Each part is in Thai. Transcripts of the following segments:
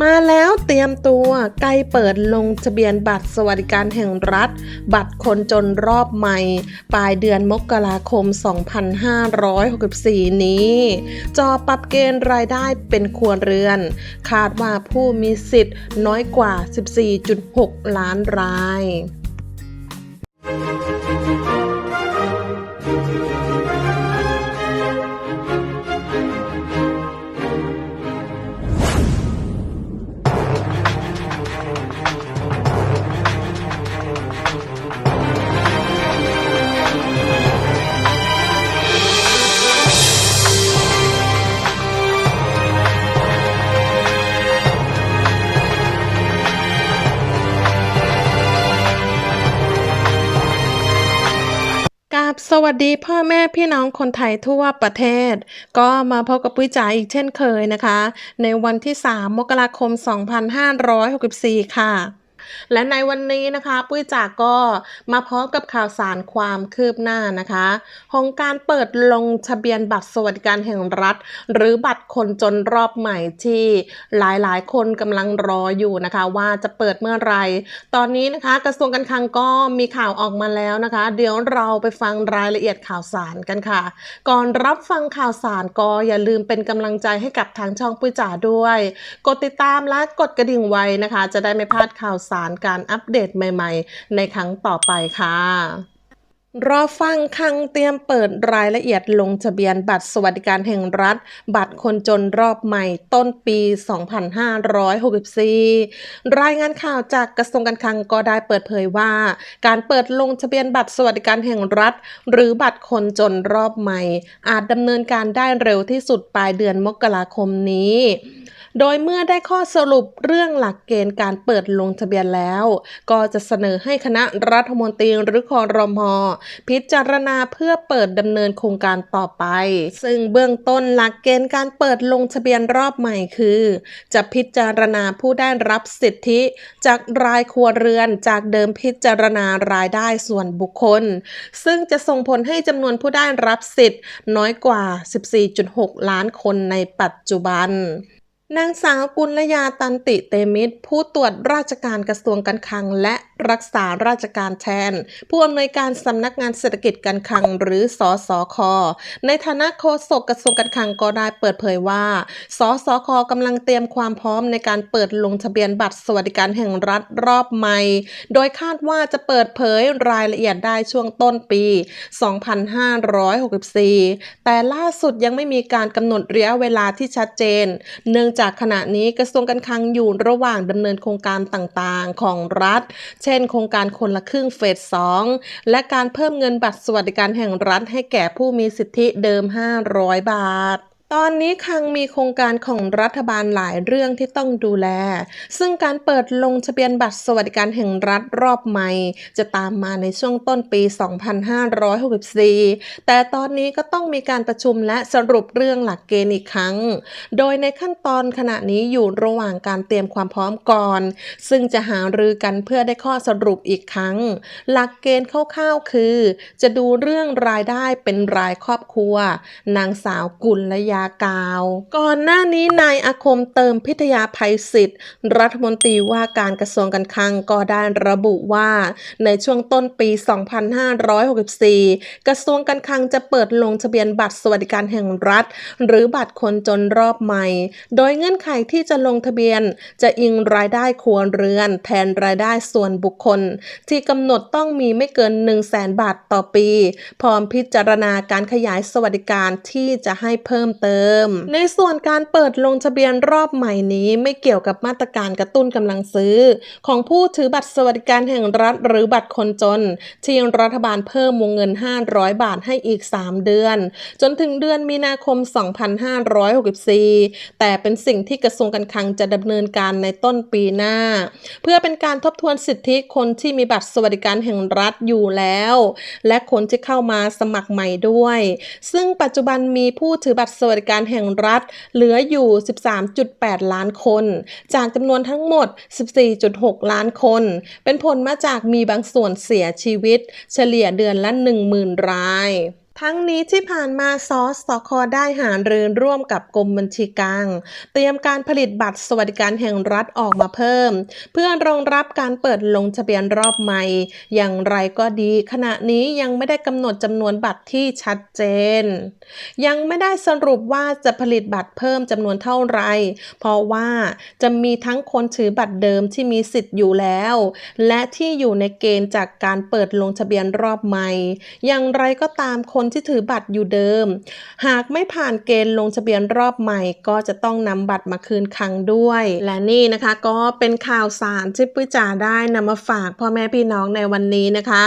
มาแล้วเตรียมตัวใกล้เปิดลงทะเบียนบัตรสวัสดิการแห่งรัฐ บัตรคนจนรอบใหม่ ปลายเดือนมกราคม 2564 นี้ จอปรับเกณฑ์รายได้เป็นครัวเรือน คาดว่าผู้มีสิทธิ์น้อยกว่า 14.6 ล้านราย ราบสวัสดีพ่อแม่พี่น้องคนไทยทั่วประเทศ ก็มาพบกับปุ้ยจ๋าอีกเช่นเคยนะคะ ในวันที่ 3 มกราคม 2564 ค่ะ และในวันนี้นะคะ ปุ้ยจ๋าก็มาพร้อมกับข่าวสารความคืบหน้านะคะของการเปิดลงทะเบียนบัตรสวัสดิการแห่งรัฐ หรือบัตรคนจนรอบใหม่ที่หลายๆ คนกำลังรออยู่นะคะ ว่าจะเปิดเมื่อไหรตอนนี้นะคะ กระทรวงการคลังก็มีข่าวออกมาแล้วนะคะ เดี๋ยวเราไปฟังรายละเอียดข่าวสารกันค่ะ ก่อนรับฟังข่าวสารก็อย่าลืมเป็นกำลังใจให้กับทางช่องปุ้ยจ๋าด้วย กดติดตามและกดกระดิ่งไว้นะคะ จะได้ไม่พลาดข่าวสารการอัปเดตใหม่ๆ ในครั้งต่อไปค่ะรอฟังคังเตรียมเปิดรายละเอียดลงทะเบียนบัตรสวัสดิการแห่งรัฐ บัตรคนจนรอบใหม่ต้นปี 2564 รายงานข่าวจากกระทรวงการคลังก็ได้เปิดเผยว่า การเปิดลงทะเบียนบัตรสวัสดิการแห่งรัฐ หรือบัตรคนจนรอบใหม่ อาจดำเนินการได้เร็วที่สุดปลายเดือนมกราคมนี้ โดยเมื่อได้ข้อสรุปเรื่องหลักเกณฑ์การเปิดลงทะเบียนแล้ว ก็จะเสนอให้คณะรัฐมนตรีหรือคอรมอพิจารณาเพื่อเปิดดำเนินโครงการต่อไป ซึ่งเบื้องต้นหลักเกณฑ์การเปิดลงทะเบียนรอบใหม่คือ จะพิจารณาผู้ได้รับสิทธิ จากรายครัวเรือนจากเดิมพิจารณารายได้ส่วนบุคคล ซึ่งจะส่งผลให้จำนวนผู้ได้รับสิทธิ์น้อยกว่า 14.6 ล้านคนในปัจจุบัน นางสาวกุลยาตันติเตมิตร ผู้ตรวจราชการกระทรวงการคลัง และรักษาราชการแทน ผู้อำนวยการสำนักงานเศรษฐกิจการคลังหรือสอสอคในฐานะโฆษกกระทรวงการคลังก็ได้เปิดเผยว่าสสคกำลังเตรียมความพร้อมในการเปิดลงทะเบียนบัตรสวัสดิการแห่งรัฐรอบใหม่ โดยคาดว่าจะเปิดเผยรายละเอียดได้ช่วงต้นปี 2564 แต่ล่าสุดยังไม่มีการกำหนดระยะเวลาที่ชัดเจนเนื่องจากขณะนี้กระทรวงการคลังอยู่ระหว่างดำเนินโครงการต่างๆ ของรัฐ เช่น โครงการคนละครึ่งเฟส 2 และการเพิ่มเงินบัตรสวัสดิการแห่งรัฐให้แก่ผู้มีสิทธิเดิม 500 บาท ตอนนี้คังมีโครงการของรัฐบาลหลายเรื่องที่ต้องดูแล ซึ่งการเปิดลงทะเบียนบัตรสวัสดิการแห่งรัฐรอบใหม่ จะตามมาในช่วงต้นปี 2564 แต่ตอนนี้ก็ต้องมีการประชุมและสรุปเรื่องหลักเกณฑ์อีกครั้ง โดยในขั้นตอนขณะนี้อยู่ระหว่างการเตรียมความพร้อมก่อน ซึ่งจะหารือกันเพื่อได้ข้อสรุปอีกครั้ง หลักเกณฑ์คร่าวๆคือ จะดูเรื่องรายได้เป็นรายครอบครัว นางสาวกุลยากาว ก่อนหน้านี้นายอาคมเติมพิทยาภัยศิษฐ์รัฐมนตรีว่าการกระทรวงการคลังก็ได้ระบุว่า ในช่วงต้นปี 2564 กระทรวงการคลังจะเปิดลงทะเบียนบัตรสวัสดิการแห่งรัฐ หรือบัตรคนจนรอบใหม่ โดยเงื่อนไขที่จะลงทะเบียน จะอิงรายได้ครัวเรือน แทนรายได้ส่วนบุคคล ที่กำหนดต้องมีไม่เกิน 1 0 0 0 0แบาทต่อปี พร้อมพิจารณาการขยายสวัสดิการที่จะให้เพิ่มเติมในส่วนการเปิดลงทะเบียนรอบใหม่นี้ไม่เกี่ยวกับมาตรการกระตุ้นกำลังซื้อ ของผู้ถือบัตรสวัสดิการแห่งรัฐหรือบัตรคนจน ที่รัฐบาลเพิ่มวงเงิน 500 บาทให้อีก 3 เดือน จนถึงเดือนมีนาคม 2564 แต่เป็นสิ่งที่กระทรวงการคลังจะดำเนินการในต้นปีหน้า เพื่อเป็นการทบทวนสิทธิคนที่มีบัตรสวัสดิการแห่งรัฐอยู่แล้ว และคนที่เข้ามาสมัครใหม่ด้วย ซึ่งปัจจุบันมีผู้ถือบัตรสวัสดิการแห่งรัฐ เหลืออยู่ 13.8 ล้านคน จากจำนวนทั้งหมด 14.6 ล้านคน เป็นผลมาจากมีบางส่วนเสียชีวิต เฉลี่ยเดือนละ 10,000 ราย ทั้งนี้ที่ผ่านมาซอสสคได้หารือร่วมกับกรมบัญชีกลาง เตรียมการผลิตบัตรสวัสดิการแห่งรัฐออกมาเพิ่ม เพื่อรองรับการเปิดลงทะเบียนรอบใหม่ อย่างไรก็ดี ขณะนี้ยังไม่ได้กำหนดจำนวนบัตรที่ชัดเจน ยังไม่ได้สรุปว่าจะผลิตบัตรเพิ่มจำนวนเท่าไหร่เพราะว่าจะมีทั้งคนถือบัตรเดิมที่มีสิทธิ์อยู่แล้ว และที่อยู่ในเกณฑ์จากการเปิดลงทะเบียนรอบใหม่ อย่างไรก็ตามคนที่ถือบัตรอยู่เดิม หากไม่ผ่านเกณฑ์ลงทะเบียนรอบใหม่ ก็จะต้องนำบัตรมาคืนครั้งด้วย และนี่นะคะก็เป็นข่าวสารที่ปุ้ยจ๋าได้นำมาฝากพ่อแม่พี่น้องในวันนี้นะคะ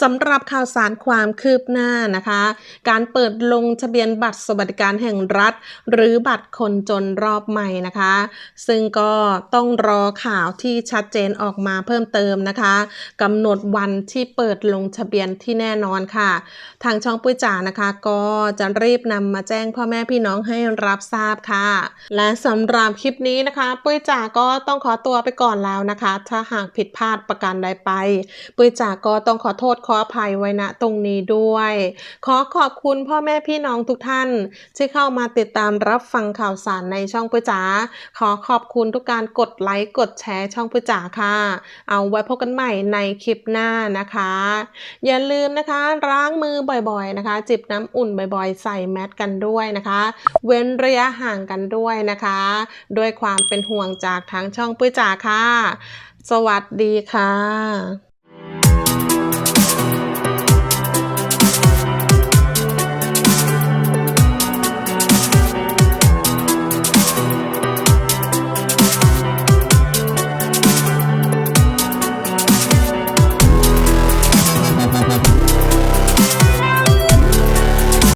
สำหรับข่าวสารความคืบหน้านะคะ การเปิดลงทะเบียนบัตรสวัสดิการแห่งรัฐ หรือบัตรคนจนรอบใหม่นะคะ ซึ่งก็ต้องรอข่าวที่ชัดเจนออกมาเพิ่มเติมนะคะกำหนดวันที่เปิดลงทะเบียนที่แน่นอนค่ะ ทางช่องปุ้ยจ๋านะคะ ก็จะรีบนำมาแจ้งพ่อแม่พี่น้องให้รับทราบค่ะ และสำหรับคลิปนี้นะคะ ปุ้ยจ๋าก็ต้องขอตัวไปก่อนแล้วนะคะ ถ้าหากผิดพลาดประการใดไป ปุ้ยจ๋าก็ต้องขอโทษขออภัยไว้ณตรงนี้ด้วย ขอขอบคุณพ่อแม่พี่น้องทุกท่าน ที่เข้ามาติดตามรับฟังข่าวสารในช่องปุ้ยจ๋าขอขอบคุณทุกการกดไลค์กดแชร์ช่องปุ้ยจ๋าค่ะ เอาไว้พบกันใหม่ในคลิปหน้านะคะ อย่าลืมนะคะล้างมือบ่อยๆนะนะคะ จิบน้ำอุ่นบ่อยๆ ใส่แมสกันด้วยนะคะ เว้นระยะห่างกันด้วยนะคะ ด้วยความเป็นห่วงจากทางช่องปุ้ยจ๋าค่ะ สวัสดีค่ะ